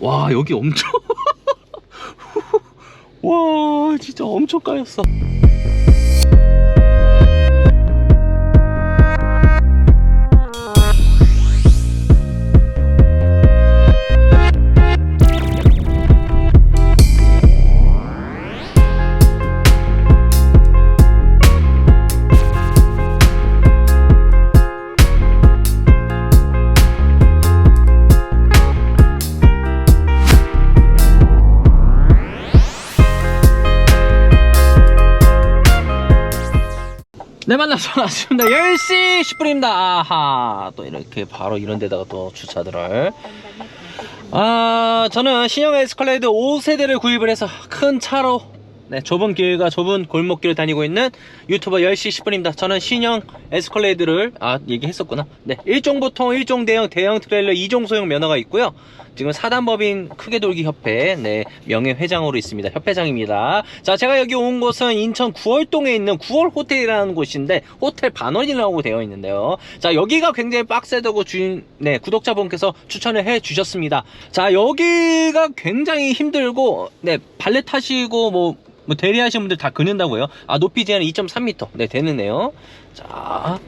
와 여기 엄청 와 진짜 엄청 까였어 네 만나서 반갑습니다 10시 10분입니다. 아하. 또 이렇게 바로 이런 데다가 또 주차들을. 아 저는 신형 에스컬레이드 5세대를 구입을 해서 큰 차로 네 좁은 길과 좁은 골목길을 다니고 있는 유튜버 10시 10분입니다. 저는 신형 에스컬레이드를 아 얘기했었구나. 네 1종 보통 1종 대형 대형 트레일러 2종 소형 면허가 있고요 지금 사단법인 크게 돌기 협회 네 명예 회장으로 있습니다. 협회장입니다. 자 제가 여기 온 곳은 인천 9월동에 있는 9월 호텔이라는 곳인데 호텔 반원이라고 되어 있는데요. 자 여기가 굉장히 빡세다고 주인 네 구독자분께서 추천을 해 주셨습니다. 자 여기가 굉장히 힘들고 네 발레 타시고 뭐뭐 대리하시는 분들 다 그는다고요. 아 높이 제한 2.3m 네 되는데요. 자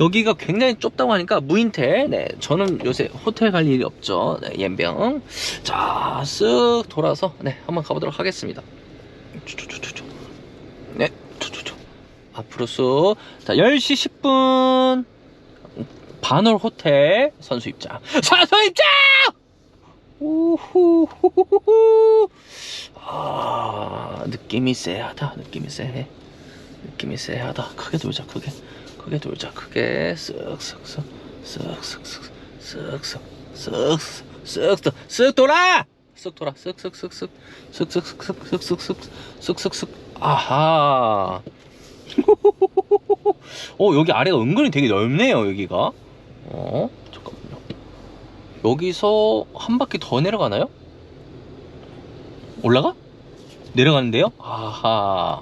여기가 굉장히 좁다고 하니까 무인텔 네 저는 요새 호텔 갈 일이 없죠. 네 옌병. 자쓱 돌아서 네 한번 가보도록 하겠습니다. 네. 앞으로 쑥자 10시 10분. 반월 호텔 선수 입장. 선수 입장! 우후후후후. 아 느낌이 쎄하다 느낌이 쎄해. 느낌이 쎄하다. 크게 돌자 크게 크게 돌자 크게 쓱쓱쓱 쓱쓱쓱 쓱쓱 쓱쓱 쓱 쓱 돌아 쓱 돌아 쓱쓱쓱 쓱 쓱쓱쓱쓱쓱쓱 쓱쓱쓱 아하 어 여기 아래가 은근히 되게 넓네요 여기가 어 잠깐만요 여기서 한 바퀴 더 내려가나요? 올라가? 내려가는데요? 아하.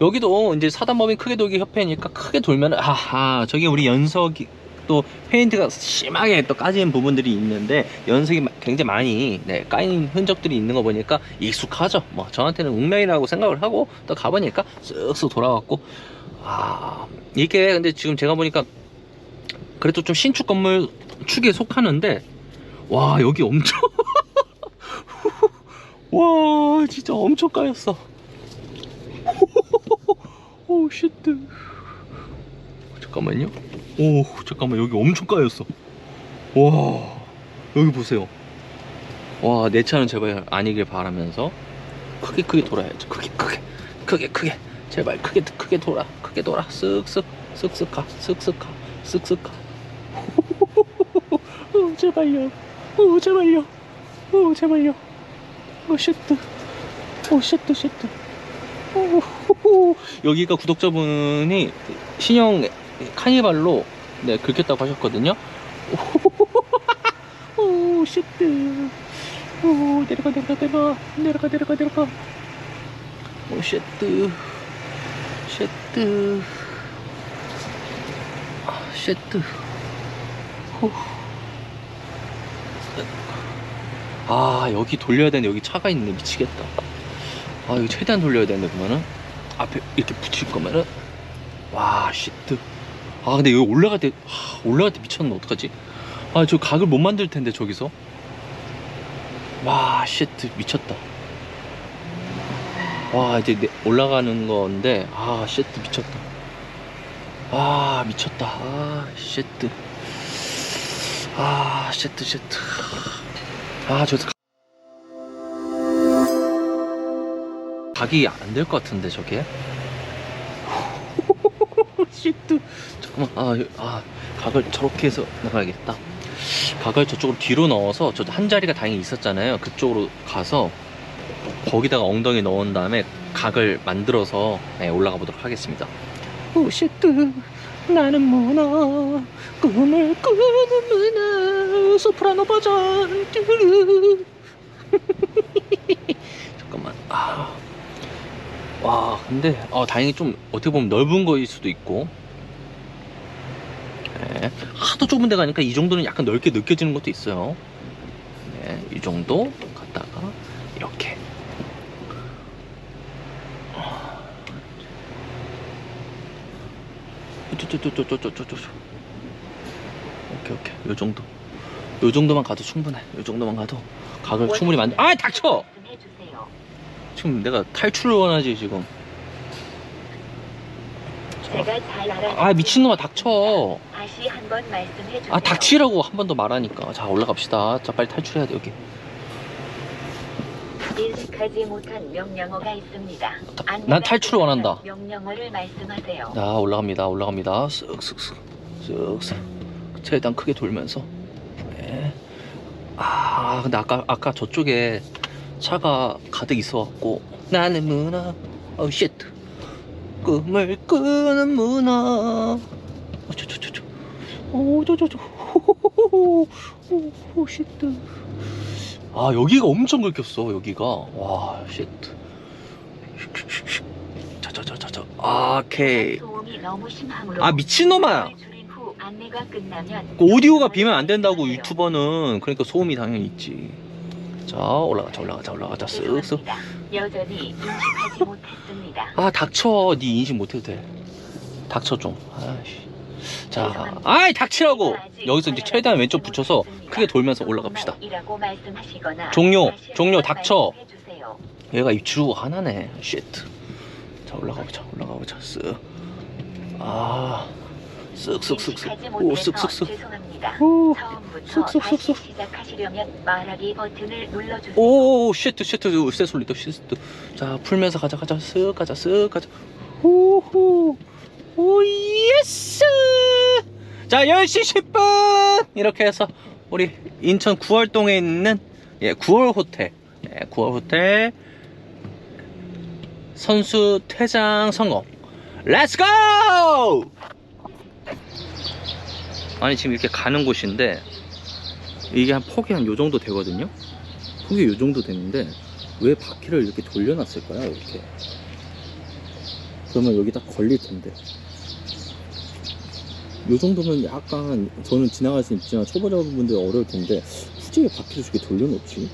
여기도 이제 사단법인 크게 돌기 협회니까 크게 돌면 아하 저기 우리 연석이 또 페인트가 심하게 또 까진 부분들이 있는데 연석이 마- 굉장히 많이 네, 까인 흔적들이 있는 거 보니까 익숙하죠. 뭐 저한테는 웅명이라고 생각을 하고 또 가보니까 쓱쓱 돌아갔고. 아 이게 근데 지금 제가 보니까 그래도 좀 신축 건물 축에 속하는데 와 여기 엄청 와 진짜 엄청 까였어 오 쉣트 잠깐만요. 오 잠깐만. 여기 엄청 까였어. 와 여기 보세요. 와 내 차는 제발 아니길 바라면서 크게 크게 돌아야죠. 크게 크게 크게 크게. 제발 크게 크게 돌아 크게 돌아. 쓱쓱 쓱쓱 가 쓱쓱 가 쓱쓱 가. 오, 제발요. 오 제발요. 오 제발요. 오 쉣트 오 오, 호호. 여기가 구독자분이 신형 카니발로 네 긁혔다고 하셨거든요. 오, 오 쉣트. 오 내려가 내려가 내려가 내려가 내려가 내려가. 오 아, 쉣트. 후. 아 여기 돌려야 되는데 여기 차가 있네. 미치겠다 아 이거 최대한 돌려야 되는데 그러면은? 앞에 이렇게 붙일 거면은? 와 시트 아 근데 여기 올라갈 때 하, 올라갈 때 미쳤나 어떡하지? 아 저 각을 못 만들 텐데 저기서. 와 시트 미쳤다. 와 이제 내- 올라가는 건데 아 시트 미쳤다. 아 미쳤다. 아 시트 아 시트 시트 아 저기서 각이 안 될 것 같은데 저게? 시트. 잠깐만 아, 여- 아 각을 저렇게 해서 나가야겠다. 각을 저쪽으로 뒤로 넣어서 저 한 자리가 다행히 있었잖아요. 그쪽으로 가서 거기다가 엉덩이 넣은 다음에 각을 만들어서 네, 올라가 보도록 하겠습니다. 오 시트. 나는 문어 꿈을 꾸는 문어 소프라노 버전. 뚜루. 잠깐만 아. 와 근데 어, 다행히 좀 어떻게 보면 넓은 거일 수도 있고. 네. 하도 좁은 데 가니까 이 정도는 약간 넓게 느껴지는 것도 있어요. 네. 이 정도 갔다가 이렇게. 쪼쪼쪼쪼쪼쪼쪼 오케이 오케이. 요 정도. 요 정도만 가도 충분해. 요 정도만 가도 각을 충분히 만들 아 닥쳐! 말씀해주세요. 지금 내가 탈출을 원하지 지금. 아 미친놈아 닥쳐 다시 한 번 말씀해 주세요. 아 닥치라고 한 번 더 말하니까 자 올라갑시다 자 빨리 탈출해야 돼 여기 인식하지 못한 명령어가 있습니다. 난 탈출을 원한다. 명령어를 말씀하세요. 자 올라갑니다 올라갑니다 쓱쓱쓱 쓱쓱 최대한 크게 돌면서 네. 아 근데 아까 아까 저쪽에 차가 가득 있어갖고 나는 문어 어 쉣. 꿈을 꾸는 문어. 어저저저저. 오저저저. 오오 쉣. 아 여기가 엄청 긁혔어 여기가. 와 쉣. 자자자자자. 오케이. 소음이 너무 심하므로 아 미친놈아. 줄인 후 안내가 끝나면 그 오디오가 비면 안 된다고 유튜버는. 그러니까 소음이 당연히 있지 자 올라가자 올라가자 올라가자. 쓱쓱. 여전히 인식하지 못했습니다. 아 닥쳐. 네 인식 못해도 돼. 닥쳐 좀. 아이씨. 자 아이 닥치라고. 여기서 이제 최대한 왼쪽 붙여서 크게 돌면서 올라갑시다. 종료, 종료, 닥쳐. 얘가 입주루가 하나네. 쉣자 올라가보자 올라가보자. 쓱아 쓱쓱쓱쓱 오 쓱쓱쓱. 오 쑥. 시작하시려면 말하기 버튼을 눌러주세요. 오, 쉣, 쉣, 쎄 소리다, 쉣. 자, 풀면서 가자, 가자, 쓱 가자, 쓱 가자. 호호, 오, 예스! 자, 10시 10분! 이렇게 해서, 우리 인천 9월동에 있는, 예, 9월 호텔. 예, 9월 호텔. 선수 퇴장 성공. 렛츠 고! 아니, 지금 이렇게 가는 곳인데, 이게 한 폭이 한 요 정도 되거든요. 폭이 요 정도 되는데 왜 바퀴를 이렇게 돌려놨을까요? 이렇게. 그러면 여기 딱 걸릴 텐데. 요 정도면 약간 저는 지나갈 수 있지만 초보자분들 어려울 텐데 굳이 왜 바퀴를 저렇게 돌려놓지?